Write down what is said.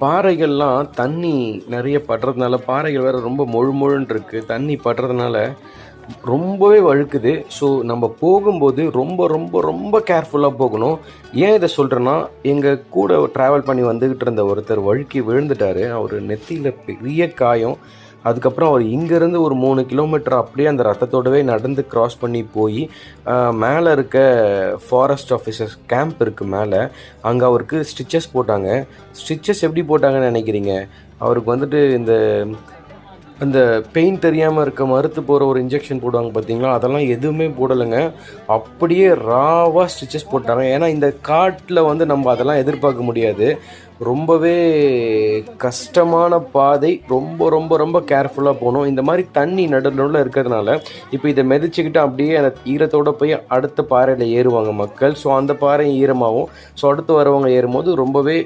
பாறைகள்லாம் தண்ணி நிறைய படுறதுனால பாறைகள் வேறு ரொம்ப மொழு மொழுன்னு இருக்குது தண்ணி படுறதுனால ரொம்பவே வழுக்குது. ஸோ நம்ம போகும்போது ரொம்ப ரொம்ப ரொம்ப கேர்ஃபுல்லாக போகணும். ஏன் இதை சொல்கிறேன்னா எங்கள் கூட ட்ராவல் பண்ணி வந்துக்கிட்டு இருந்த ஒருத்தர் வழுக்கி விழுந்துட்டார். அவர் நெத்தியில் பெரிய காயம். அதுக்கப்புறம் அவர் இங்கேருந்து ஒரு மூணு கிலோமீட்டர் அப்படியே அந்த ரத்தத்தோடவே நடந்து க்ராஸ் பண்ணி போய் மேலே இருக்க ஃபாரஸ்ட் ஆஃபீஸர்ஸ் கேம்ப் இருக்குது மேலே அங்கே அவருக்கு ஸ்டிச்சஸ் போட்டாங்க. ஸ்டிச்சஸ் எப்படி போட்டாங்கன்னு நினைக்கிறீங்க? அவருக்கு வந்துட்டு இந்த அந்த பெயின் தெரியாமல் இருக்க மறுத்து போகிற ஒரு இன்ஜெக்ஷன் போடுவாங்க பார்த்தீங்களா அதெல்லாம் எதுவுமே போடலைங்க. அப்படியே ராவாக ஸ்டிச்சஸ் போட்டாங்க. ஏன்னா இந்த காட்டில் வந்து நம்ம அதெல்லாம் எதிர்பார்க்க முடியாது. ரொம்பவே கஷ்டமான பாதை. ரொம்ப ரொம்ப ரொம்ப கேர்ஃபுல்லாக போகணும். இந்த மாதிரி தண்ணி நடுநடுவில் இருக்கிறதுனால இப்போ இதை மிதிச்சுக்கிட்டு அப்படியே அந்த ஈரத்தோடு போய் அடுத்த பாறையில் ஏறுவாங்க மக்கள். ஸோ அந்த பாறை ஈரமாகவும் ஸோ அடுத்து வரவங்க ஏறும்போது ரொம்பவே